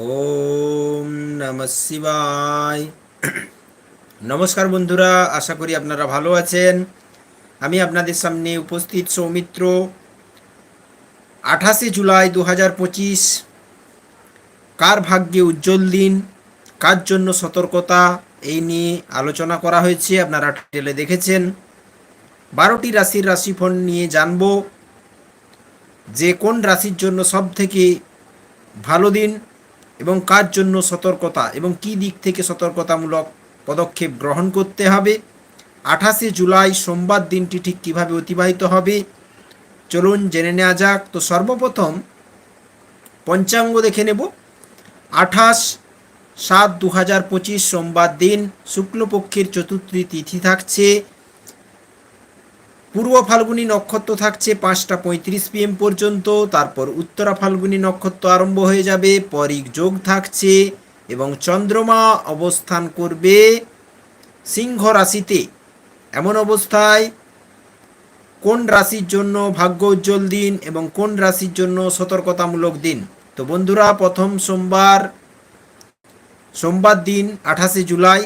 ওম নম শিবায়। নমস্কার বন্ধুরা, আশা করি আপনারা ভালো আছেন। আমি আপনাদের সামনে উপস্থিত সৌমিত্র। আঠাশে জুলাই দু হাজার পঁচিশ, কার ভাগ্যে উজ্জ্বল দিন, কার জন্য সতর্কতা, এই নিয়ে আলোচনা করা হয়েছে, আপনারা টেলে দেখেছেন। বারোটি রাশির রাশিফল নিয়ে জানব। যে কোন রাশির জন্য সব থেকে ভালো দিন এবং কার জন্য সতর্কতা এবং কি দিক থেকে সতর্কতামূলক পদক্ষেপ গ্রহণ করতে হবে? আঠাশে জুলাই সোমবার দিনটি ঠিক কীভাবে অতিবাহিত হবে? চলুন জেনে নেওয়া যাক। তো সর্বপ্রথম পঞ্চাঙ্গ দেখে নেব। আঠাশ সাত দু হাজার পঁচিশ সোমবার দিন শুক্লপক্ষের চতুর্থী তিথি থাকছে। পূর্ব ফাল্গুনী নক্ষত্র থাকছে পাঁচটা পঁয়ত্রিশ পিএম পর্যন্ত, তারপর উত্তরা ফাল্গুনী নক্ষত্র আরম্ভ হয়ে যাবে পরিক যোগ থাকছে এবং চন্দ্রমা অবস্থান করবে সিংহ রাশিতে। এমন অবস্থায় কোন রাশির জন্য ভাগ্য উজ্জ্বল দিন এবং কোন রাশির জন্য সতর্কতামূলক দিন? তো বন্ধুরা, প্রথম সোমবার সোমবার দিন আঠাশে জুলাই।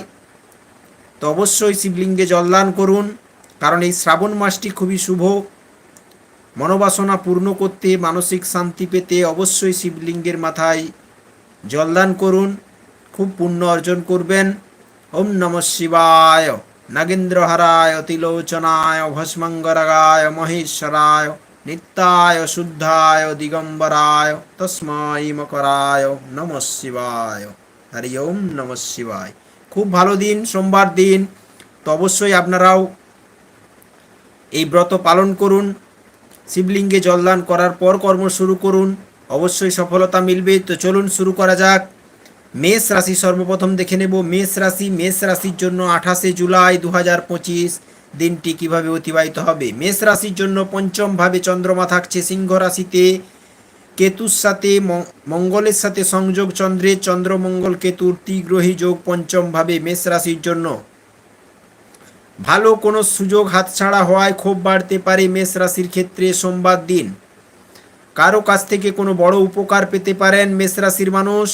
তো অবশ্যই শিবলিঙ্গে জলদান করুন। কারণ এই শ্রাবণ মাসটি খুবই শুভ। মনোবাসনা পূর্ণ করতে, মানসিক শান্তি পেতে অবশ্যই শিবলিঙ্গের মাথায় জলদান করুন, খুব পুণ্য অর্জন করবেন। ওম নম শিবায়, নাগেন্দ্রহারায়, তিলোচনায়, ভস্মঙ্গরাগায়, মহেশ্বরায়, নিত্যায়, শুদ্ধায়, দিগম্বরায় তস্মাই মকরায়, নম শিবায়। হরি ওম নম শিবায়। খুব ভালো দিন, সোমবার দিন। তো অবশ্যই আপনারাও এই ব্রত পালন করুন, শিবলিঙ্গে জলদান করার পর কর্ম শুরু করুন, অবশ্যই সফলতা মিলবে। তো চলুন শুরু করা যাক। মেষ রাশি সর্বপ্রথম দেখে নেব। মেষ রাশি, মেষ রাশির জন্য আঠাশে জুলাই দু হাজার পঁচিশ দিনটি কীভাবে অতিবাহিত হবে? মেষ রাশির জন্য পঞ্চমভাবে চন্দ্রমা থাকছে সিংহ রাশিতে। কেতুর সাথে মঙ্গলের সাথে সংযোগ চন্দ্রের। চন্দ্রমঙ্গল, কেতুর, ত্রিগ্রহী যোগ পঞ্চমভাবে মেষ রাশির জন্য। ভালো কোনো সুযোগ হাতছাড়া হওয়ায় ক্ষোভ বাড়তে পারে মেষ রাশির ক্ষেত্রে সোমবার দিন। কারও কাছ থেকে কোনো বড় উপকার পেতে পারেন মেষ রাশির মানুষ।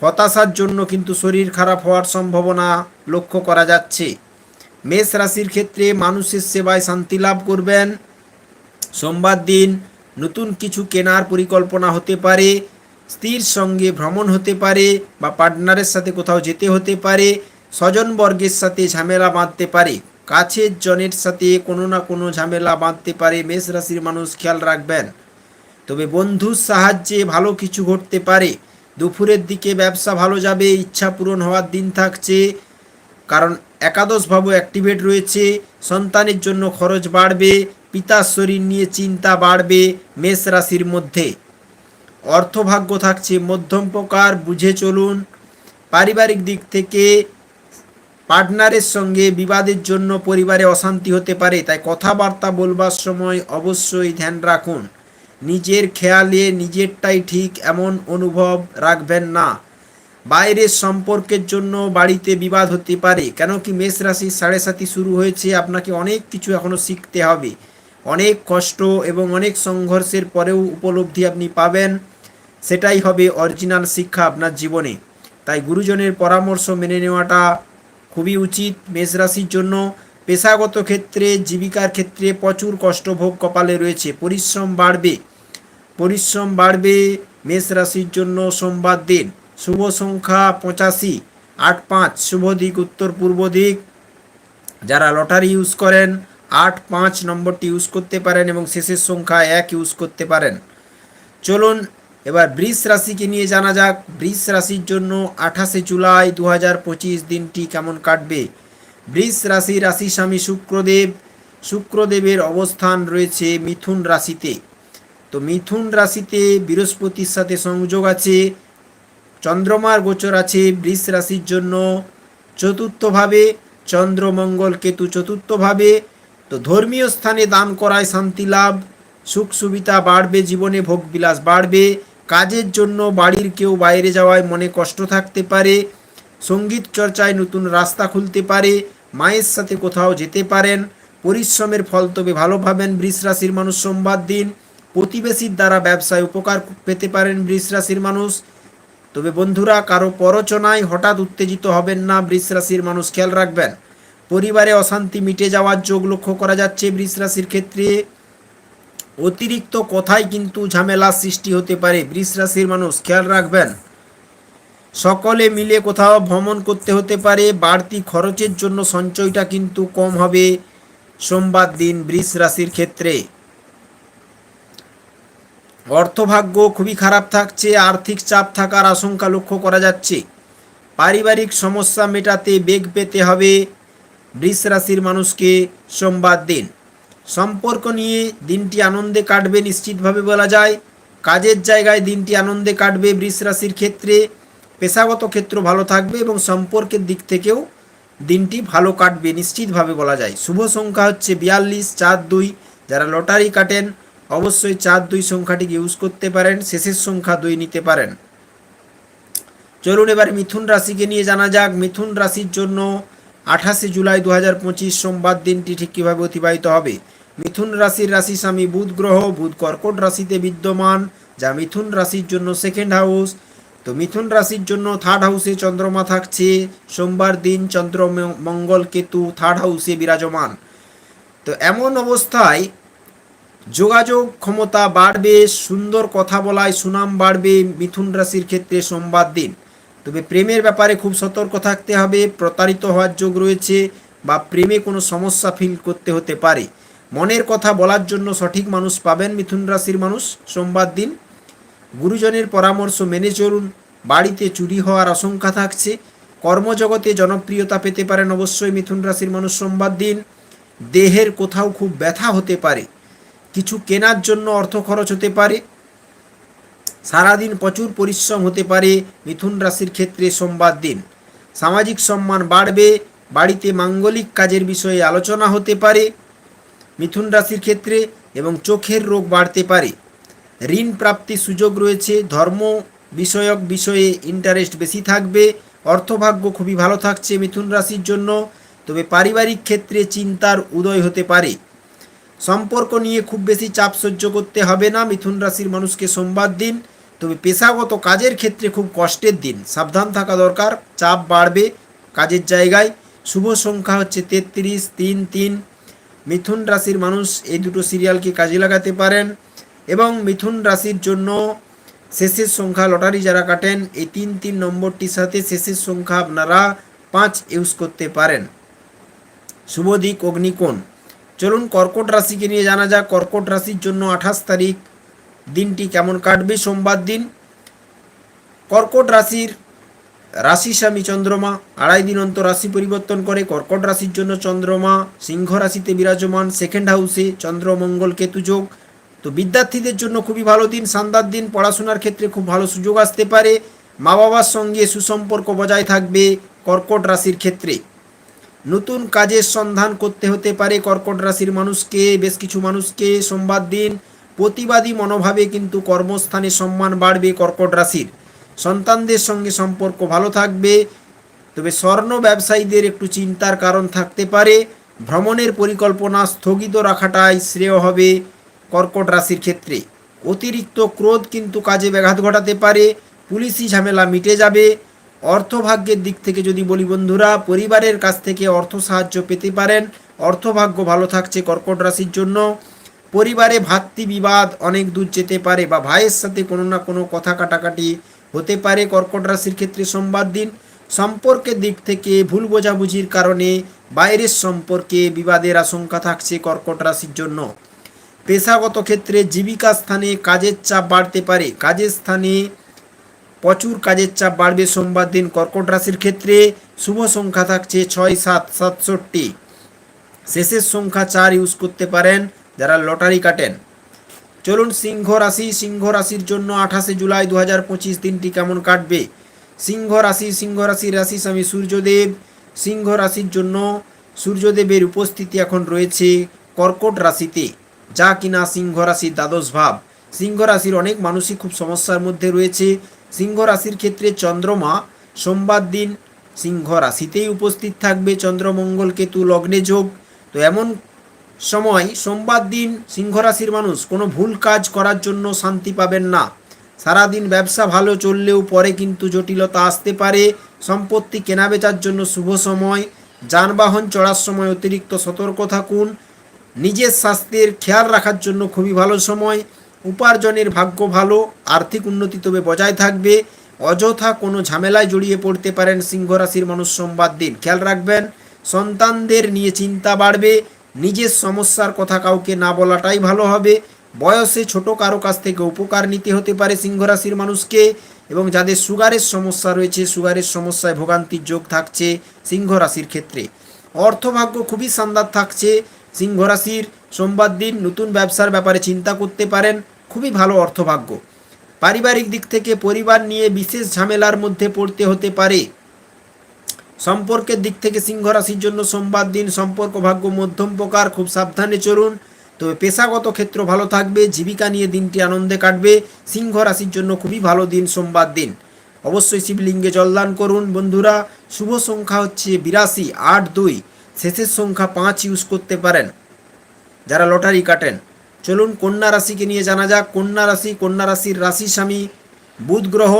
হতাশার জন্য কিন্তু শরীর খারাপ হওয়ার সম্ভাবনা লক্ষ্য করা যাচ্ছে। মেষ রাশির ক্ষেত্রে মানুষের সেবায় শান্তি লাভ করবেন। সোমবার দিন নতুন কিছু কেনার পরিকল্পনা হতে পারে, স্ত্রীর সঙ্গে ভ্রমণ হতে পারে বা পার্টনারের সাথে কোথাও যেতে হতে পারে। স্বজনবর্গের সাথে ঝামেলা বাঁধতে পারে, কাছের জনের সাথে কোনো না কোনো ঝামেলা বাঁধতে পারে, মেষ রাশির মানুষ খেয়াল রাখবেন। তবে বন্ধুর সাহায্যে ভালো কিছু ঘটতে পারে। দুপুরের দিকে ব্যবসা ভালো যাবে, ইচ্ছা পূরণ হওয়ার দিন থাকছে। কারণ একাদশ ভাব অ্যাক্টিভেট রয়েছে, সন্তানের জন্য খরচ বাড়বে, পিতার শরীর নিয়ে চিন্তা বাড়বে মেষ রাশির মধ্যে। অর্থভাগ্য থাকছে মধ্যম প্রকার, বুঝে চলুন। পারিবারিক দিক থেকে পার্টনারের সঙ্গে বিবাদের জন্য পরিবারে অশান্তি হতে পারে, তাই কথাবার্তা বলবার সময় অবশ্যই ধ্যান রাখুন। নিজের খেয়ালে নিজেরটাই ঠিক এমন অনুভব রাখবেন না। বাইরের সম্পর্কের জন্য বাড়িতে বিবাদ হতে পারে, কেন কি মেষ রাশির সাড়ে সাথী শুরু হয়েছে, আপনাকে অনেক কিছু এখনও শিখতে হবে। অনেক কষ্ট এবং অনেক সংঘর্ষের পরেও উপলব্ধি আপনি পাবেন, সেটাই হবে অরিজিনাল শিক্ষা আপনার জীবনে। তাই গুরুজনের পরামর্শ মেনে নেওয়াটা খুবই উচিত। মেষ রাশির জন্য পেশাগত ক্ষেত্রে, জীবিকার ক্ষেত্রে প্রচুর কষ্টভোগ কপালে রয়েছে। পরিশ্রম বাড়বে। পরিশ্রম বাড়বে মেষ রাশির জন্য সোমবার দিন। শুভ সংখ্যা পঁচাশি, আট পাঁচ, শুভ দিক, উত্তর পূর্ব দিক। যারা লটারি ইউজ করেন, আট পাঁচ নম্বরটি ইউজ করতে পারেন এবং শেষের সংখ্যা এক ইউজ করতে পারেন। চলুন এবার বৃষ রাশিকে নিয়ে জানা যাক। বৃষ রাশির জন্য আঠাশে জুলাই দু হাজার পঁচিশ দিনটি কেমন কাটবে? বৃষ রাশি রাশি স্বামী শুক্রদেব। শুক্রদেবের অবস্থান রয়েছে মিথুন রাশিতে। তো মিথুন রাশিতে বৃহস্পতির সাথে সংযোগ আছে, চন্দ্রমার গোচর আছে বৃষ রাশির জন্য। চতুর্থভাবে চন্দ্রমঙ্গল কেতু চতুর্থভাবে। তো ধর্মীয় স্থানে দান করায় শান্তি লাভ। সুখ সুবিধা বাড়বে, জীবনে ভোগবিলাস বাড়বে। কাজের জন্য বাড়ির কেউ বাইরে যাওয়ায় মনে কষ্ট থাকতে পারে, সংগীত চর্চায় নতুন রাস্তা খুলতে পারে, মায়ের সাথে কোথাও যেতে পারেন, পরিশ্রমের ফল তবে ভালো পাবেন বৃষ রাশির মানুষ সোমবার দিন, প্রতিবেশীর দ্বারা ব্যবসায় উপকার পেতে পারেন বৃষ রাশির মানুষ। তবে বন্ধুরা, কারও পরচনায় হঠাৎ উত্তেজিত হবেন না, বৃষ রাশির মানুষ খেয়াল রাখবেন। পরিবারে অশান্তি মিটে যাওয়ার যোগ লক্ষ্য করা যাচ্ছে বৃষ রাশির ক্ষেত্রে। অতিরিক্ত কথাই কিন্তু ঝামেলা সৃষ্টি হতে পারে। বৃষ রাশির মানুষ, খেয়াল রাখবেন। সকলে মিলে কোথাও ভ্রমণ করতে হতে পারে। বাড়তি খরচের জন্য সঞ্চয়টা কিন্তু কম হবে সোমবার দিন বৃষ রাশির ক্ষেত্রে। অর্থভাগ্য খুবই খারাপ থাকছে, আর্থিক চাপ থাকার আশঙ্কা লক্ষ্য করা যাচ্ছে। পারিবারিক সমস্যা মেটাতে বেগ পেতে হবে বৃষ রাশির মানুষকে সোমবার দিন। সম্পর্ক নিয়ে দিনটি আনন্দে কাটবে নিশ্চিতভাবে বলা যায়। কাজের জায়গায় দিনটি আনন্দে কাটবে বৃষ রাশির ক্ষেত্রে। পেশাগত ক্ষেত্র ভালো থাকবে এবং সম্পর্কের দিক থেকেও দিনটি ভালো কাটবে নিশ্চিতভাবে বলা যায়। শুভ সংখ্যা হচ্ছে বিয়াল্লিশ, চার, দুই। যারা লটারি কাটেন, অবশ্যই চার, দুই সংখ্যাটিকে ইউজ করতে পারেন, শেষের সংখ্যা দুই নিতে পারেন। চলুন এবার মিথুন রাশিকে নিয়ে জানা যাক। মিথুন রাশির জন্য আঠাশে জুলাই দু হাজার পঁচিশ সোমবার দিনটি ঠিক কীভাবে অতিবাহিত হবে? মিথুন রাশির রাশি স্বামী বুধ গ্রহ, বুধ কর্কট রাশিতে বিদ্যমান, যা মিথুন রাশির জন্য সেকেন্ড হাউস তো মিথুন রাশির জন্য থার্ড হাউসে চন্দ্রমা থাকছে, সোমবার দিন চন্দ্র মঙ্গল কেতু থার্ড হাউসে বিরাজমান। তো এমন অবস্থায় যোগাযোগ ক্ষমতা বাড়বে, সুন্দর কথা বলায় সুনাম বাড়বে মিথুন রাশির ক্ষেত্রে সোমবার দিন। তবে প্রেমের ব্যাপারে খুব সতর্ক থাকতে হবে, প্রতারিত হওয়ার যোগ রয়েছে বা প্রেমে কোনো সমস্যা ফিল করতে হতে পারে। মনের কথা বলার জন্য সঠিক মানুষ পাবেন মিথুন রাশির মানুষ সোমবার দিন। গুরুজনের পরামর্শ মেনে চলুন, বাড়িতে চুরি হওয়ার আশঙ্কা থাকছে, কর্মজগতে জনপ্রিয়তা পেতে পারেন অবশ্যই মিথুন রাশির মানুষ সোমবার দিন। দেহের কোথাও খুব ব্যথা হতে পারে, কিছু কেনার জন্য অর্থ খরচ হতে পারে, সারাদিন প্রচুর পরিশ্রম হতে পারে মিথুন রাশির ক্ষেত্রে সোমবার দিন। সামাজিক সম্মান বাড়বে, বাড়িতে মাঙ্গলিক কাজের বিষয়ে আলোচনা হতে পারে। মিথুন রাশির ক্ষেত্রে এবং চোখের রোগ বাড়তে পারে। ঋণ প্রাপ্তির সুযোগ রয়েছে, ধর্ম বিষয়ক বিষয়ে ইন্টারেস্ট বেশি থাকবে, অর্থভাগ্য খুবই ভালো থাকছে মিথুন রাশির জন্য, তবে পারিবারিক ক্ষেত্রে চিন্তার উদয় হতে পারে। সম্পর্ক নিয়ে খুব বেশি চাপ সহ্য করতে হবে না, মিথুন রাশির মানুষকে সোমবার দিন, তবে পেশাগত কাজের ক্ষেত্রে খুব কষ্টের দিন। সাবধান থাকা দরকার, চাপ বাড়বে কাজের জায়গায়। শুভ সংখ্যা হচ্ছে তেত্রিশ, তিন তিন মিথুন রাশির মানুষ এই দুটো সিরিয়ালকে কাজে লাগাতে পারেন এবং মিথুন রাশির জন্য শেষের সংখ্যা লটারি যারা কাটেন, এই তিন তিন নম্বরটির সাথে শেষের সংখ্যা আপনারা পাঁচ ইউজ করতে পারেন। শুভ দিক অগ্নিকোণ চলুন কর্কট রাশিকে নিয়ে জানা যাক, কর্কট রাশির জন্য আঠাশ তারিখ দিনটি কেমন কাটবে, সোমবার দিন। কর্কট রাশির রাশি স্বামী চন্দ্রমা, আড়াই দিন অন্তর রাশি পরিবর্তন করে কর্কট রাশির জন্য চন্দ্রমা, সিংহ রাশিতে বিরাজমান সেকেন্ড হাউসে চন্দ্র মঙ্গল কেতু যোগ। তো বিদ্যার্থীদের জন্য খুবই ভালো দিন, সান্দার দিন, পড়াশোনার ক্ষেত্রে খুব ভালো সুযোগ আসতে পারে। মা বাবার সঙ্গে সুসম্পর্ক বজায় থাকবে কর্কট রাশির ক্ষেত্রে। নতুন কাজের সন্ধান করতে হতে পারে কর্কট রাশির মানুষকে, বেশ কিছু মানুষকে সোমবার দিন প্রতিবাদী মনোভাবে কিন্তু কর্মস্থানে সম্মান বাড়বে কর্কট রাশির। সন্তানদের সঙ্গে সম্পর্ক ভালো থাকবে। তবে স্বর্ণ ব্যবসায়ীদের একটু চিন্তার কারণ থাকতে পারে। ভ্রমণের পরিকল্পনা স্থগিত রাখাটাই শ্রেয় হবে কর্কট রাশির ক্ষেত্রে। অতিরিক্ত ক্রোধ কিন্তু কাজে ব্যাঘাত ঘটাতে পারে। পুলিশি ঝামেলা মিটে যাবে। অর্থভাগ্যের দিক থেকে যদি বলি বন্ধুরা, পরিবারের কাছ থেকে অর্থ সাহায্য পেতে পারেন। অর্থভাগ্য ভালো থাকছে কর্কট রাশির জন্য। পরিবারে ভাতৃ বিবাদ অনেক দূর যেতে পারে বা ভাইয়ের সাথে কোনো না কোনো কথা কাটাকাটি হতে পারে কর্কট রাশির ক্ষেত্রে সোমবার দিন। সম্পর্কের দিক থেকে ভুল বোঝাবুঝির কারণে বাইরের সম্পর্কে বিবাদের আশঙ্কা থাকছে কর্কট রাশির জন্য। পেশাগত ক্ষেত্রে জীবিকা স্থানে কাজের চাপ বাড়তে পারে। কাজের স্থানে প্রচুর কাজের চাপ বাড়বে সোমবার দিন। কর্কট রাশির ক্ষেত্রে শুভ সংখ্যা থাকছে ছয়, সাত, সাতষট্টি। শেষের সংখ্যা চার ইউজ করতে পারেন যারা লটারি কাটেন। চলুন সিংহ রাশি, সিংহ রাশির জন্য আঠাশে জুলাই দু হাজার পঁচিশ দিনটি কেমন কাটবে? সিংহ রাশি, সিংহ রাশির রাশি স্বামী সূর্যদেব। সিংহ রাশির জন্য সূর্যদেবের উপস্থিতি এখন রয়েছে কর্কট রাশিতে, যা কিনা সিংহ রাশির দ্বাদশ ভাব। সিংহ রাশির অনেক মানুষই খুব সমস্যার মধ্যে রয়েছে। সিংহ রাশির ক্ষেত্রে চন্দ্রমা সোমবার দিন সিংহ রাশিতেই উপস্থিত থাকবে। চন্দ্রমঙ্গল কেতু, লগ্নে যোগ। তো এমন সময়, সোমবার দিন সিংহ রাশির মানুষ কোনো ভুল কাজ করার জন্য শান্তি পাবেন না। সারাদিন ব্যবসা ভালো চললেও পরে কিন্তু জটিলতা আসতে পারে। সম্পত্তি কেনাবেচার জন্য শুভ সময়। যানবাহন চড়ার সময় অতিরিক্ত সতর্ক থাকুন। নিজের স্বাস্থ্যের খেয়াল রাখার জন্য খুবই ভালো সময়। উপার্জনের ভাগ্য ভালো। আর্থিক উন্নতি তবে বজায় থাকবে। অযথা কোনো ঝামেলায় জড়িয়ে পড়তে পারেন সিংহ রাশির মানুষ সোমবার দিন। খেয়াল রাখবেন, সন্তানদের নিয়ে চিন্তা বাড়বে। নিজের সমস্যার কথা কাউকে না বলাটাই ভালো হবে। বয়সে ছোট কারও কাছ থেকে উপকার নিতে হতে পারে সিংহ রাশির মানুষকে এবং যাদের সুগারের সমস্যা রয়েছে, সুগারের সমস্যায় ভোগান্তির যোগ থাকছে সিংহ রাশির ক্ষেত্রে। অর্থভাগ্য খুবই শানদার থাকছে। সিংহ রাশির সোমবার দিন নতুন ব্যবসার ব্যাপারে চিন্তা করতে পারেন, খুবই ভালো অর্থভাগ্য। পারিবারিক দিক থেকে পরিবার নিয়ে বিশেষ ঝামেলার মধ্যে পড়তে হতে পারে। সম্পর্কের দিক থেকে সিংহ রাশির জন্য সোমবার দিন সম্পর্ক ভাগ্য মধ্যম প্রকার, খুব সাবধানে চলুন। তবে পেশাগত ক্ষেত্র ভালো থাকবে, জীবিকা নিয়ে দিনটি আনন্দে কাটবে, সিংহ রাশির জন্য খুবই ভালো দিন সোমবার দিন। অবশ্যই শিবলিঙ্গে জলদান করুন বন্ধুরা। শুভ সংখ্যা হচ্ছে বিরাশি, আট, দুই। শেষের সংখ্যা পাঁচ ইউজ করতে পারেন, যারা লটারি কাটেন। চলুন কন্যা রাশিকে নিয়ে জানা যাক। কন্যা রাশি, কন্যা রাশির রাশি স্বামী, বুধ গ্রহ।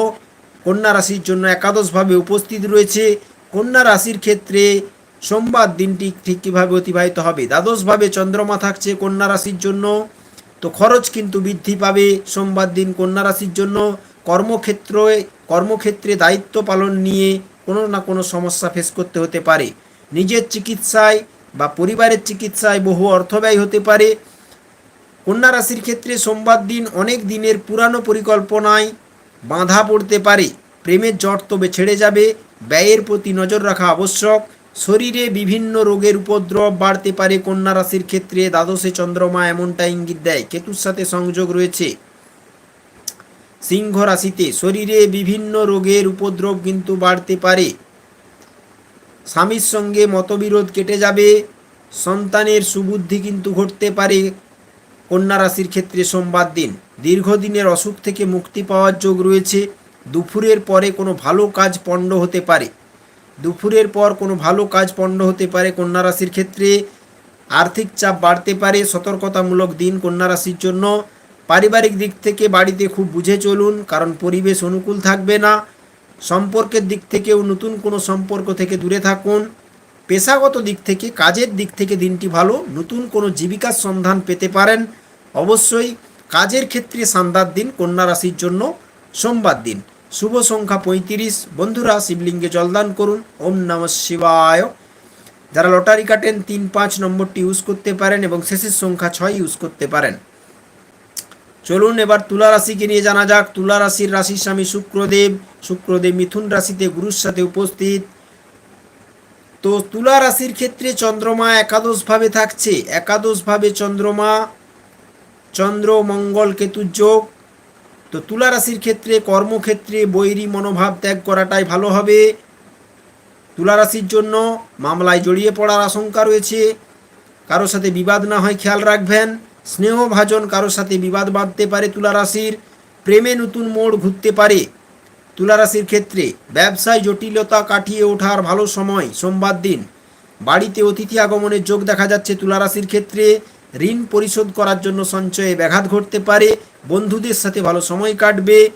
কন্যা রাশির জন্য একাদশভাবে উপস্থিত রয়েছে। কন্যা রাশির ক্ষেত্রে সোমবার দিনটি ঠিক কীভাবে অতিবাহিত হবে। দ্বাদশভাবে চন্দ্রমা থাকছে কন্যা রাশির জন্য। তো খরচ কিন্তু বৃদ্ধি পাবে সোমবার দিন কন্যা রাশির জন্য। কর্মক্ষেত্রে কর্মক্ষেত্রে দায়িত্ব পালন নিয়ে কোনো না কোনো সমস্যা ফেস করতে হতে পারে। নিজের চিকিৎসায় বা পরিবারের চিকিৎসায় বহু অর্থ ব্যয় হতে পারে। কন্যা রাশির ক্ষেত্রে সোমবার দিন অনেক দিনের পুরানো পরিকল্পনায় বাঁধা পড়তে পারে। প্রেমের জট তবে ছেড়ে যাবে। ব্যয়ের প্রতি নজর রাখা আবশ্যক। শরীরে বিভিন্ন রোগের উপদ্রব বাড়তে পারে কন্যা রাশির ক্ষেত্রে। দ্বাদশে চন্দ্রমা এমনটা ইঙ্গিত দেয়। কেতুর সাথে সংযোগ রয়েছে। সিংহ রাশিতে শরীরে বিভিন্ন রোগের উপদ্রব কিন্তু বাড়তে পারে। স্বামীর সঙ্গে মতবিরোধ কেটে যাবে। সন্তানের সুবুদ্ধি কিন্তু ঘটতে পারে কন্যা রাশির ক্ষেত্রে সোমবার দিন। দীর্ঘদিনের অসুখ থেকে মুক্তি পাওয়ার যোগ রয়েছে। দুপুরের পরে কোনো ভালো কাজ পণ্ড হতে পারে। দুপুরের পর কোনো ভালো কাজ পণ্ড হতে পারে কন্যা রাশির ক্ষেত্রে। আর্থিক চাপ বাড়তে পারে, সতর্কতামূলক দিন কন্যা রাশির জন্য। পারিবারিক দিক থেকে বাড়িতে খুব বুঝে চলুন, কারণ পরিবেশ অনুকূল থাকবে না। সম্পর্কের দিক থেকেও নতুন কোনো সম্পর্ক থেকে দূরে থাকুন। পেশাগত দিক থেকে, কাজের দিক থেকে দিনটি ভালো, নতুন কোনো জীবিকার সন্ধান পেতে পারেন। অবশ্যই কাজের ক্ষেত্রে সান্দার দিন কন্যা রাশির জন্য সোমবার দিন। শুভ সংখ্যা পঁয়ত্রিশ। বন্ধুরা শিবলিঙ্গে জলদান করুন। ওম নম শিবায়। যারা লটারি কাটেন, তিন পাঁচ নম্বরটি ইউজ করতে পারেন এবং শেষের সংখ্যা ছয় ইউজ করতে পারেন। চলুন এবার তুলা রাশিকে নিয়ে জানা যাক। তুলা রাশির রাশির স্বামী শুক্রদেব। শুক্রদেব মিথুন রাশিতে গুরুর সাথে উপস্থিত। তো তুলা রাশির ক্ষেত্রে চন্দ্রমা একাদশভাবে থাকছে। একাদশভাবে চন্দ্রমা, চন্দ্র, মঙ্গল কেতুর যোগ। তো তুলা রাশির ক্ষেত্রে, কর্মক্ষেত্রে বৈরী মনোভাব ত্যাগ করাটাই ভালো হবে। তুলা রাশির জন্য মামলায় জড়িয়ে পড়ার আশঙ্কা রয়েছে। কারও সাথে বিবাদ না হয় খেয়াল রাখবেন। স্নেহভাজন কারও সাথে বিবাদ বাঁধতে পারে তুলা রাশির প্রেমে নতুন মোড় ঘুরতে পারে। তুলা রাশির ক্ষেত্রে ব্যবসায় জটিলতা কাটিয়ে ওঠার ভালো সময়, সোমবার দিন। বাড়িতে অতিথি আগমনের যোগ দেখা যাচ্ছে তুলা রাশির ক্ষেত্রে। ঋণ পরিশোধ করার জন্য সঞ্চয়ে ব্যাঘাত ঘটতে পারে, বন্ধুদের সাথে ভালো সময় কাটবে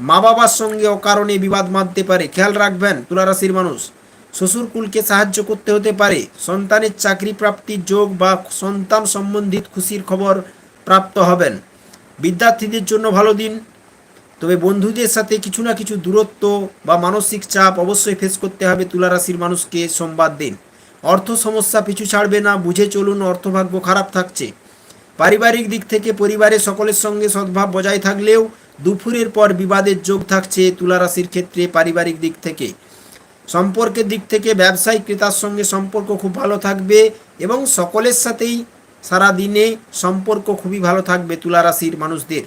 মা বাবার সঙ্গে অকারণে বিবাদ বাঁধতে পারে। খেয়াল রাখবেন তুলা রাশির মানুষ শ্বশুরকুলকে সাহায্য করতে হতে পারে। সন্তানের চাকরি প্রাপ্তির যোগ বা সন্তান সম্বন্ধিত খুশির খবর প্রাপ্ত হবেন। বিদ্যার্থীদের জন্য ভালো দিন। তবে বন্ধুদের সাথে কিছু না কিছু দূরত্ব বা মানসিক চাপ অবশ্যই ফেস করতে হবে তুলা রাশির মানুষকে সোমবার দিন। অর্থ সমস্যা পিছু ছাড়বে না, বুঝে চলুন অর্থভাগ্য খারাপ থাকছে। পারিবারিক দিক থেকে পরিবারের সকলের সঙ্গে সদ্ভাব বজায় থাকলেও দুপুরের পর বিবাদের যোগ থাকছে তুলা রাশির ক্ষেত্রে পারিবারিক দিক থেকে। সম্পর্কের দিক থেকে ব্যবসায়িক ক্রেতার সঙ্গে সম্পর্ক খুব ভালো থাকবে এবং সকলের সাথেই সারা দিনে সম্পর্ক খুবই ভালো থাকবে তুলা রাশির মানুষদের।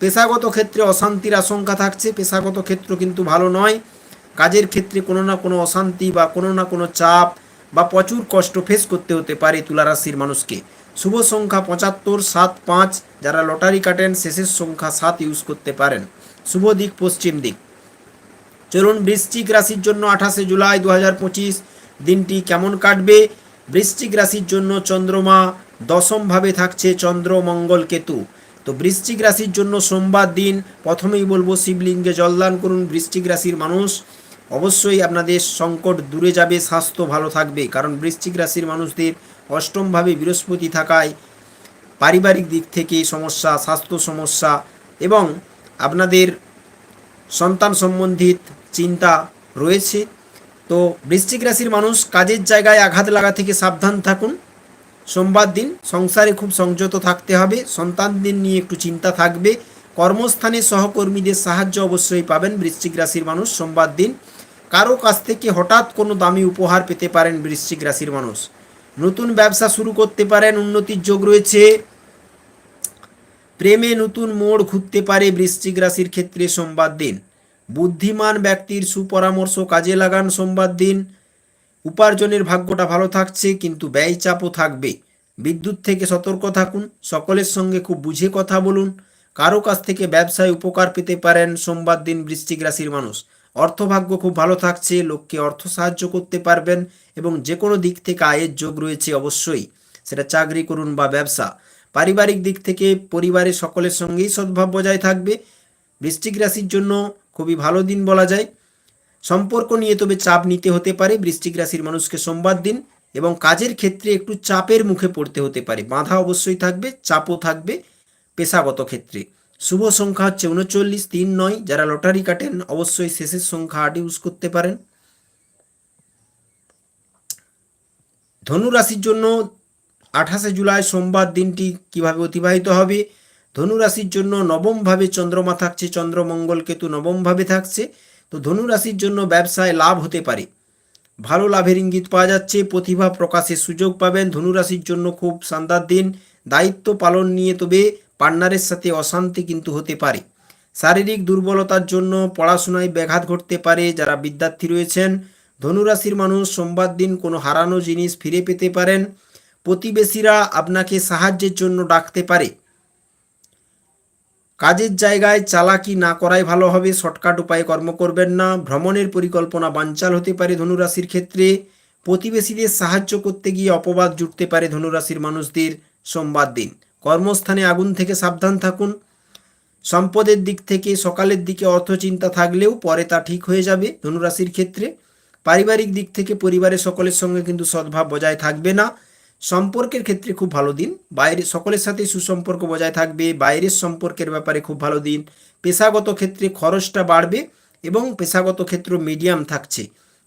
পেশাগত ক্ষেত্রে অশান্তির আশঙ্কা থাকছে, পেশাগত ক্ষেত্র কিন্তু ভালো নয়। কাজের ক্ষেত্রে কোনো না কোনো অশান্তি বা কোনো না কোনো চাপ বা প্রচুর কষ্ট ফেস করতে হতে পারে তুলা রাশির মানুষকে। শুভ সংখ্যা পঁচাত্তর, সাত, পাঁচ, যারা লটারি কাটেন, শেষের সংখ্যা সাত ইউজ করতে পারেন। শুভ দিক, পশ্চিম দিক। চলুন বৃশ্চিক রাশির জন্য আঠাশে জুলাই দু হাজার পঁচিশ দিনটি কেমন কাটবে? বৃশ্চিক রাশির জন্য চন্দ্রমা দশমভাবে থাকছে চন্দ্র, মঙ্গল, কেতু। তো বৃশ্চিক রাশির জন্য সোমবার দিন প্রথমেই বলব শিবলিঙ্গে জলদান করুন। বৃশ্চিক রাশির মানুষ অবশ্যই আপনাদের সংকট দূরে যাবে, স্বাস্থ্য ভালো থাকবে। কারণ বৃশ্চিক রাশির মানুষদের অষ্টমভাবে বৃহস্পতি থাকায় পারিবারিক দিক থেকে সমস্যা, স্বাস্থ্য সমস্যা এবং আপনাদের সন্তান সম্বন্ধিত চিন্তা রয়েছে। তো বৃশ্চিক রাশির মানুষ কাজের জায়গায় আঘাত লাগা থেকে সাবধান থাকুন। সোমবার দিন সংসারে খুব সংযত থাকতে হবে। সন্তানদের নিয়ে একটু চিন্তা থাকবে। কর্মস্থানে সহকর্মীদের সাহায্য অবশ্যই পাবেন বৃশ্চিক রাশির মানুষ সোমবার দিন। কারও কাছ থেকে হঠাৎ কোনো দামি উপহার পেতে পারেন বৃশ্চিক রাশির মানুষ। নতুন ব্যবসা শুরু করতে পারেন, উন্নতির যোগ রয়েছে। প্রেমে নতুন মোড় ঘুরতে পারে বৃশ্চিক রাশির ক্ষেত্রে সোমবার দিন। বুদ্ধিমান ব্যক্তির সুপরামর্শ কাজে লাগান সোমবার দিন। উপার্জনের ভাগ্যটা ভালো থাকছে, কিন্তু ব্যয় চাপও থাকবে। বিদ্যুৎ থেকে সতর্ক থাকুন, সকলের সঙ্গে খুব বুঝে কথা বলুন। কারও কাছ থেকে ব্যবসায় উপকার পেতে পারেন সোমবার দিন বৃশ্চিক রাশির মানুষ। অর্থভাগ্য খুব ভালো থাকছে, লোককে অর্থ সাহায্য করতে পারবেন এবং যে কোনো দিক থেকে আয়ের যোগ রয়েছে অবশ্যই। সেটা চাকরি করুন বা ব্যবসা। পারিবারিক দিক থেকে পরিবারের সকলের সঙ্গেই সদ্ভাব বজায় থাকবে। বৃশ্চিক রাশির জন্য খুবই ভালো দিন বলা যায়। সম্পর্ক নিয়ে তবে চাপ নিতে হতে পারে বৃশ্চিক রাশির মানুষকে সোমবার দিন এবং কাজের ক্ষেত্রে একটু চাপের মুখে পড়তে হতে পারে। বাধা অবশ্যই থাকবে, চাপও থাকবে। পেশাগত ক্ষেত্রে। শুভ সংখ্যা হচ্ছে উনচল্লিশ, তিন নয়। যারা লটারি কাটেন, অবশ্যই শেষের সংখ্যা আট ইউজ করতে পারেন। ধনু রাশির জন্য আঠাশে জুলাই সোমবার দিনটি কীভাবে অতিবাহিত হবে? ধনু রাশির জন্য নবমভাবে চন্দ্রমা থাকছে চন্দ্রমঙ্গল কেতু নবমভাবে থাকছে। তো ধনু রাশির জন্য ব্যবসায় লাভ হতে পারে। ভালো লাভের ইঙ্গিত পাওয়া যাচ্ছে, প্রতিভা প্রকাশের সুযোগ পাবেন। ধনু রাশির জন্য খুব শানদার দিন। দায়িত্ব পালন নিয়ে তবে পার্টনারের সাথে অশান্তি কিন্তু হতে পারে। শারীরিক দুর্বলতার জন্য পড়াশোনায় ব্যাঘাত ঘটতে পারে যারা বিদ্যার্থী রয়েছেন। ধনুরাশির মানুষ সোমবার দিন কোনো হারানো জিনিস ফিরে পেতে পারেন। প্রতিবেশীরা আপনাকে সাহায্যের জন্য ডাকতে পারে। কাজের জায়গায় চালাকি না করাই ভালো হবে, শর্টকাট উপায়ে কর্ম করবেন না। ভ্রমণের পরিকল্পনা বানচাল হতে পারে ধনুরাশির ক্ষেত্রে। প্রতিবেশীদের সাহায্য করতে গিয়ে অপবাদ জুটতে পারে ধনুরাশির মানুষদের সোমবার দিন। কর্মস্থানে আগুন থেকে সাবধান থাকুন। সম্পদের দিক থেকে সকালের দিকে অর্থ চিন্তা থাকলেও পরে তা ঠিক হয়ে যাবে ধনুরাশির ক্ষেত্রে। পারিবারিক দিক থেকে পরিবারের সকলের সঙ্গে কিন্তু সদ্ভাব বজায় থাকবে না। সম্পর্কের ক্ষেত্রে খুব ভালো দিন। বাইরে সকলের সাথে সুসম্পর্ক বজায় থাকবে। বাইরের সম্পর্কের ব্যাপারে খুব ভালো দিন। পেশাগত ক্ষেত্রে খরচটা বাড়বে এবং পেশাগত ক্ষেত্র মিডিয়াম থাকছে।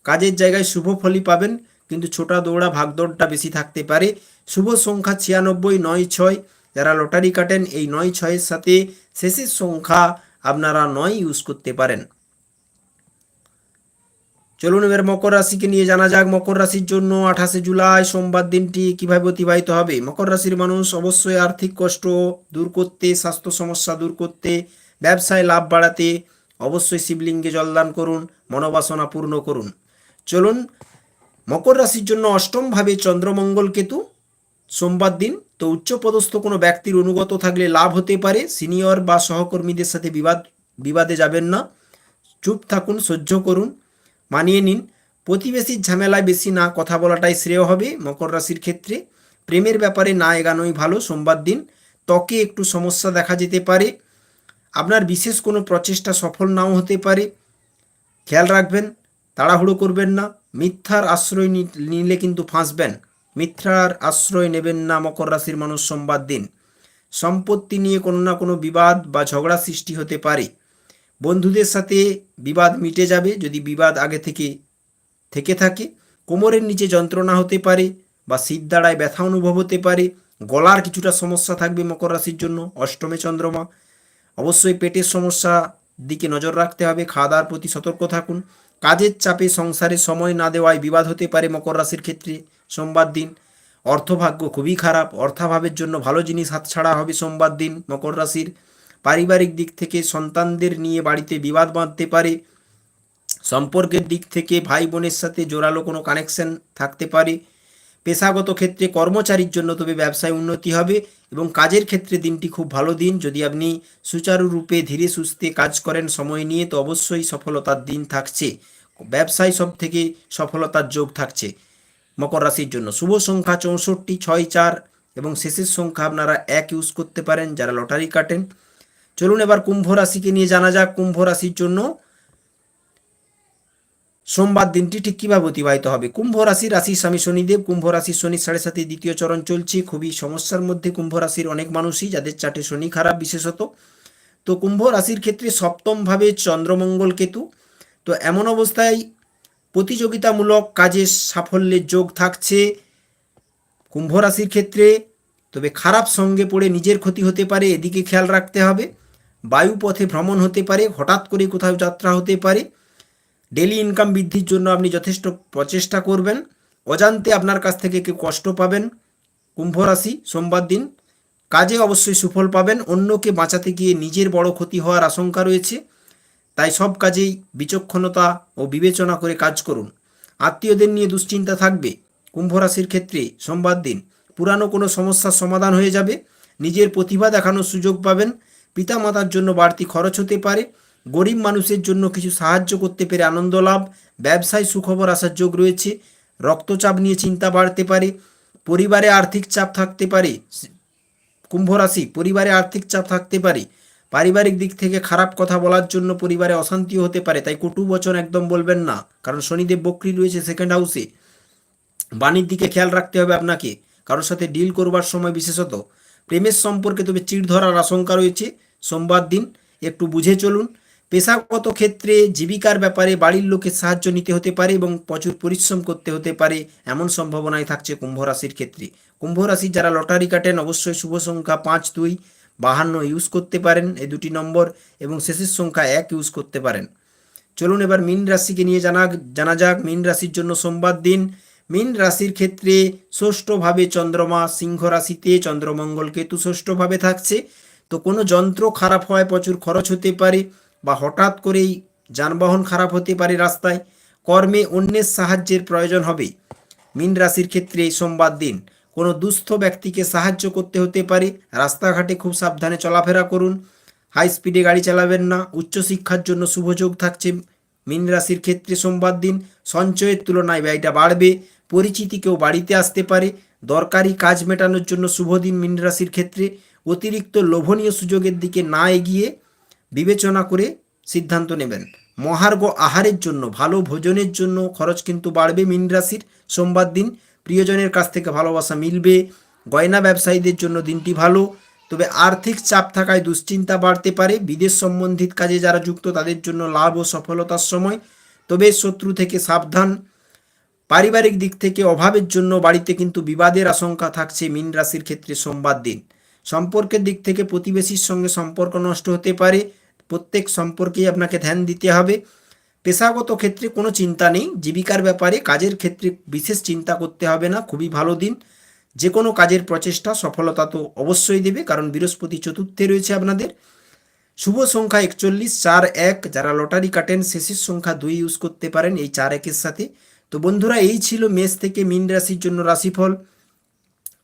কাজের জায়গায় শুভ ফলই পাবেন, কিন্তু ছোটা দৌড়া, ভাগদৌড়টা বেশি থাকতে পারে। শুভ সংখ্যা ছিয়ানব্বই, নয়, ছয়। যারা লটারি কাটেন, এই নয় ছয়ের সাথে শেষের সংখ্যা আপনারা নয় ইউজ করতে পারেন। চলুন এবার মকর রাশিকে নিয়ে জানা যাক। মকর রাশির জন্য আঠাশে জুলাই সোমবার দিনটি কীভাবে অতিবাহিত হবে? মকর রাশির মানুষ অবশ্যই আর্থিক কষ্ট দূর করতে, স্বাস্থ্য সমস্যা দূর করতে, ব্যবসায় লাভ বাড়াতে অবশ্যই শিবলিঙ্গে জলদান করুন, মনোবাসনা পূর্ণ করুন। চলুন, মকর রাশির জন্য অষ্টমভাবে চন্দ্রমঙ্গল কেতু সোমবার দিন তো উচ্চপদস্থ কোনো ব্যক্তির অনুগত থাকলে লাভ হতে পারে, সিনিয়র বা সহকর্মীদের সাথে বিবাদ, বিবাদে যাবেন না। চুপ থাকুন, সহ্য করুন, মানিয়ে নিন। প্রতিবেশীর ঝামেলায় বেশি না কথা বলাটাই শ্রেয় হবে মকর রাশির ক্ষেত্রে। প্রেমের ব্যাপারে না এগানোই ভালো সোমবার দিন। ত্বকে একটু সমস্যা দেখা যেতে পারে। আপনার বিশেষ কোনো প্রচেষ্টা সফল নাও হতে পারে। খেয়াল রাখবেন, তাড়াহুড়ো করবেন না। মিথ্যার আশ্রয় নিলে কিন্তু ফাঁসবেন। মিথ্যার আশ্রয় নেবেন না মকর রাশির মানুষ সোমবার দিন। সম্পত্তি নিয়ে কোনো না কোনো বিবাদ বা ঝগড়া সৃষ্টি হতে পারে। বন্ধুদের সাথে বিবাদ মিটে যাবে যদি বিবাদ আগে থেকে থেকে থাকে। কোমরের নিচে যন্ত্রণা হতে পারে বা শীত দাঁড়ায় ব্যথা অনুভব হতে পারে। গলার কিছুটা সমস্যা থাকবে মকর রাশির জন্য, অষ্টমে চন্দ্রমা। অবশ্যই পেটের সমস্যা দিকে নজর রাখতে হবে খাওয়া দাওয়ার প্রতি সতর্ক থাকুন। কাজের চাপে সংসারে সময় না দেওয়ায় বিবাদ হতে পারে মকর রাশির ক্ষেত্রে। সোমবার দিন। অর্থভাগ্য খুবই খারাপ। অর্থাভাবের জন্য ভালো জিনিস হাতছাড়া হবে সোমবার দিন মকর রাশির। পারিবারিক দিক থেকে সন্তানদের নিয়ে বাড়িতে বিবাদ বাঁধতে পারে। সম্পর্কের দিক থেকে ভাই বোনের সাথে জোরালো কোনো কানেকশন থাকতে পারে। পেশাগত ক্ষেত্রে কর্মচারীর জন্য তবে ব্যবসায় উন্নতি হবে এবং কাজের ক্ষেত্রে দিনটি খুব ভালো দিন। যদি আপনি সুচারুরূপে ধীরে সুস্থে কাজ করেন সময় নিয়ে, তো অবশ্যই সফলতার দিন থাকছে। ব্যবসায় সব থেকে সফলতার যোগ থাকছে। মকর রাশির জন্য। শুভ সংখ্যা চৌষট্টি, ছয়, চার এবং শেষের সংখ্যা আপনারা এক ইউজ করতে পারেন যারা লটারি কাটেন। চলুন এবার কুম্ভ রাশিকে নিয়ে জানা যাক। কুম্ভ রাশির জন্য সোমবার দিনটি ঠিক কীভাবে অতিবাহিত হবে? কুম্ভ রাশি রাশির স্বামী শনিদেব। কুম্ভ রাশির শনি সাড়ে সাথে দ্বিতীয় চরণ চলছে। খুবই সমস্যার মধ্যে কুম্ভ রাশির অনেক মানুষই, যাদের চাটে শনি খারাপ বিশেষত। তো কুম্ভ রাশির ক্ষেত্রে সপ্তমভাবে চন্দ্রমঙ্গল কেতু। তো এমন অবস্থায় প্রতিযোগিতামূলক কাজে সাফল্যের যোগ থাকছে। কুম্ভ রাশির ক্ষেত্রে তবে খারাপ সঙ্গে পড়ে নিজের ক্ষতি হতে পারে, এদিকে খেয়াল রাখতে হবে। বায়ুপথে ভ্রমণ হতে পারে, হঠাৎ করে কোথাও যাত্রা হতে পারে। ডেলি ইনকাম বৃদ্ধির জন্য আপনি যথেষ্ট প্রচেষ্টা করবেন। অজান্তে আপনার কাছ থেকে কেউ কষ্ট পাবেন। কুম্ভ রাশি, সোমবার দিন। কাজে অবশ্যই সুফল পাবেন। অন্যকে বাঁচাতে গিয়ে নিজের বড় ক্ষতি হওয়ার আশঙ্কা রয়েছে। তাই সব কাজেই বিচক্ষণতা ও বিবেচনা করে কাজ করুন। আত্মীয়দের নিয়ে দুশ্চিন্তা থাকবে। কুম্ভ রাশির ক্ষেত্রে সোমবার দিন পুরানো কোনো সমস্যার সমাধান হয়ে যাবে। নিজের প্রতিভা দেখানোর সুযোগ পাবেন। পিতামাতার জন্য বাড়তি খরচ হতে পারে। গরিব মানুষের জন্য কিছু সাহায্য করতে পেরে আনন্দ লাভ। ব্যবসায় সুখবর আসার যোগ রয়েছে। রক্তচাপ নিয়ে চিন্তা বাড়তে পারে। পরিবারে আর্থিক চাপ থাকতে পারে। কুম্ভ রাশি পরিবারে আর্থিক চাপ থাকতে পারে। পারিবারিক দিক থেকে খারাপ কথা বলার জন্য পরিবারে অশান্তি হতে পারে, তাই কটু বচন একদম বলবেন না, কারণ শনিদেব বক্রি রয়েছে সেকেন্ড হাউসে বাণীর দিকে খেয়াল রাখতে হবে আপনাকে, কারোর সাথে ডিল করবার সময় বিশেষত। প্রেমের সম্পর্কে তবে চিড় ধরার আশঙ্কা রয়েছে, সোমবার দিন একটু বুঝে চলুন। পেশাগত ক্ষেত্রে জীবিকার ব্যাপারে বাড়ির লোকের সাহায্য নিতে হতে পারে এবং প্রচুর পরিশ্রম করতে হতে পারে, এমন সম্ভাবনাই থাকছে কুম্ভ রাশির ক্ষেত্রে। কুম্ভ রাশির যারা লটারি কাটেন, অবশ্যই শুভ সংখ্যা পাঁচ দুই বাহান্ন ইউজ করতে পারেন এই দুটি নম্বর এবং শেষের সংখ্যা এক ইউজ করতে পারেন। চলুন এবার মীন রাশিকে নিয়ে জানা জানা যাক। মীন রাশির জন্য সোমবার দিন, মীন রাশির ক্ষেত্রে ষষ্ঠভাবে চন্দ্রমা, সিংহ রাশিতে চন্দ্রমঙ্গল কেতু ষষ্ঠভাবে থাকছে। তো কোনো যন্ত্র খারাপ হয় প্রচুর খরচ হতে পারে বা হঠাৎ করেই যানবাহন খারাপ হতে পারে রাস্তায়। কর্মে অন্যের সাহায্যের প্রয়োজন হবে। মীন রাশির ক্ষেত্রে সোমবার দিন কোনো দুস্থ ব্যক্তিকে সাহায্য করতে হতে পারে, রাস্তাঘাটে খুব সাবধানে চলাফেরা করুন। হাই স্পিডে গাড়ি চালাবেন না। উচ্চশিক্ষার জন্য শুভযোগ থাকছে। মীন রাশির ক্ষেত্রে সোমবার দিন সঞ্চয়ের তুলনায় ব্যয়টা বাড়বে। পরিচিতি কেউ বাড়িতে আসতে পারে। দরকারি কাজ মেটানোর জন্য শুভ দিন মীন রাশির ক্ষেত্রে। অতিরিক্ত লোভনীয় সুযোগের দিকে না এগিয়ে বিবেচনা করে সিদ্ধান্ত নেবেন। মহার্ঘ আহারের জন্য, ভালো ভোজনের জন্য খরচ কিন্তু বাড়বে মীন রাশির। সোমবার দিন প্রিয়জনের কাছ থেকে ভালোবাসা মিলবে। গয়না ব্যবসায়ীদের জন্য দিনটি ভালো, তবে আর্থিক চাপ থাকায় দুশ্চিন্তা বাড়তে পারে। বিদেশ সম্বন্ধিত কাজে যারা যুক্ত, তাদের জন্য লাভ ও সফলতার সময়। তবে শত্রু থেকে সাবধান। পারিবারিক দিক থেকে অভাবের জন্য বাড়িতে কিন্তু বিবাদের আশঙ্কা থাকছে মীন রাশির ক্ষেত্রে সোমবার দিন। সম্পর্কের দিক থেকে প্রতিবেশীর সঙ্গে সম্পর্ক নষ্ট হতে পারে। প্রত্যেক সম্পর্কেই আপনাকে ধ্যান দিতে হবে। পেশাগত ক্ষেত্রে কোনো চিন্তা নেই, জীবিকার ব্যাপারে কাজের ক্ষেত্রে বিশেষ চিন্তা করতে হবে না, খুবই ভালো দিন। যে কোনো কাজের প্রচেষ্টা সফলতা তো অবশ্যই দেবে, কারণ বৃহস্পতি চতুর্থে রয়েছে আপনাদের। শুভ সংখ্যা একচল্লিশ, চার এক, যারা লটারি কাটেন শেষের সংখ্যা দুই ইউজ করতে পারেন এই চার একের সাথে। তো বন্ধুরা, এই ছিল মেষ থেকে মিন রাশির জন্য রাশিফল।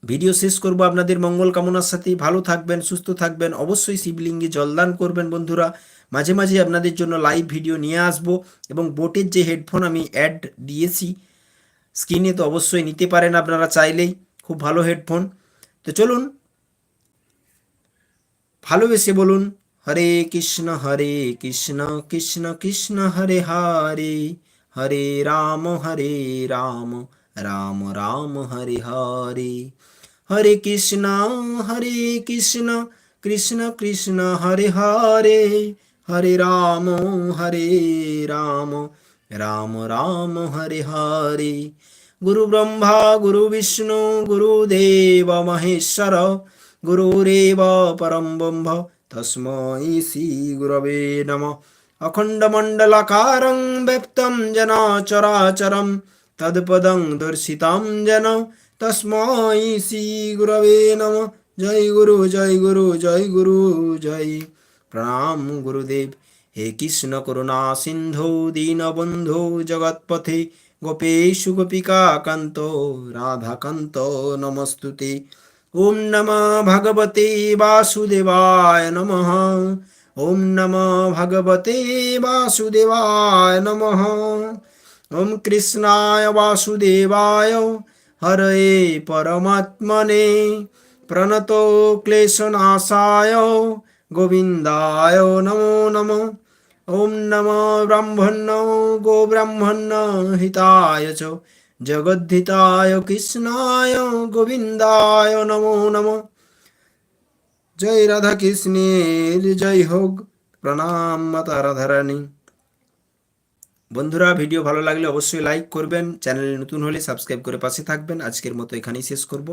ভিডিও শেষ করব আপনাদের মঙ্গল কামনার সাথে ভালো থাকবেন, সুস্থ থাকবেন, অবশ্যই শিবলিঙ্গে জলদান করবেন বন্ধুরা। মাঝে মাঝে আপনাদের জন্য লাইভ ভিডিও নিয়ে আসব এবং বোটের যে হেডফোন আমি অ্যাড দিয়েছি স্ক্রিনে তো অবশ্যই নিতে পারেন আপনারা চাইলেই, খুব ভালো হেডফোন তো চলুন, ভালোবেসে বলুন, হরে কৃষ্ণ হরে কৃষ্ণ কৃষ্ণ কৃষ্ণ, হরে হরে হরে রাম হরে রাম রাম রাম, হরে হরে। হরে কৃষ্ণ হরে কৃষ্ণ কৃষ্ণ কৃষ্ণ, হরে হরে। হরে রাম হরে রাম রাম রাম হরে হরে গুরু ব্রহ্মা গুরু বিষ্ণু গুরুদেব মহেশ্বর গুরুরেব পরম ব্রহ্ম তস্मै শ্রী গুরবে নম অখণ্ডমণ্ডলাকারং ব্যক্তম যেন চরাচরম তৎপদং দর্শিতাম যেন তস্मै শ্রী গুরবে নম জয় গুরু জয় গুরু জয় গুরু জয় প্রণাম গুরুদেব। হে কৃষ্ণ করুণা সিন্ধু দীনবন্ধু জগৎপথে গোপেশু গোপিকা কান্ত রাধাকান্ত নমস্তুতে। ওম নম ভগবতে বাসুদেবায় নমঃ। ওম নম ভগবতে বাসুদেবায় নমঃ। ওম কৃষ্ণায় বাসুদেবায় হরয়ে পরমাত্মনে। প্রণত ক্লেশনাশায় গোবিন্দায় নমো নমঃ। ওম নম ব্রাহ্মণ গো ব্রাহ্মণ হিতায় চ। জগদ্ধিতায়, কৃষ্ণায়, গোবিন্দায় নমো নমঃ। জয় রাধা কৃষ্ণের, জয় হোক প্রণাম মাতা রাধারানী। বন্ধুরা, ভিডিও ভালো লাগলে অবশ্যই লাইক করবেন। চ্যানেলে নতুন হলে সাবস্ক্রাইব করে পাশে থাকবেন। আজকের মতো এখানেই শেষ করব।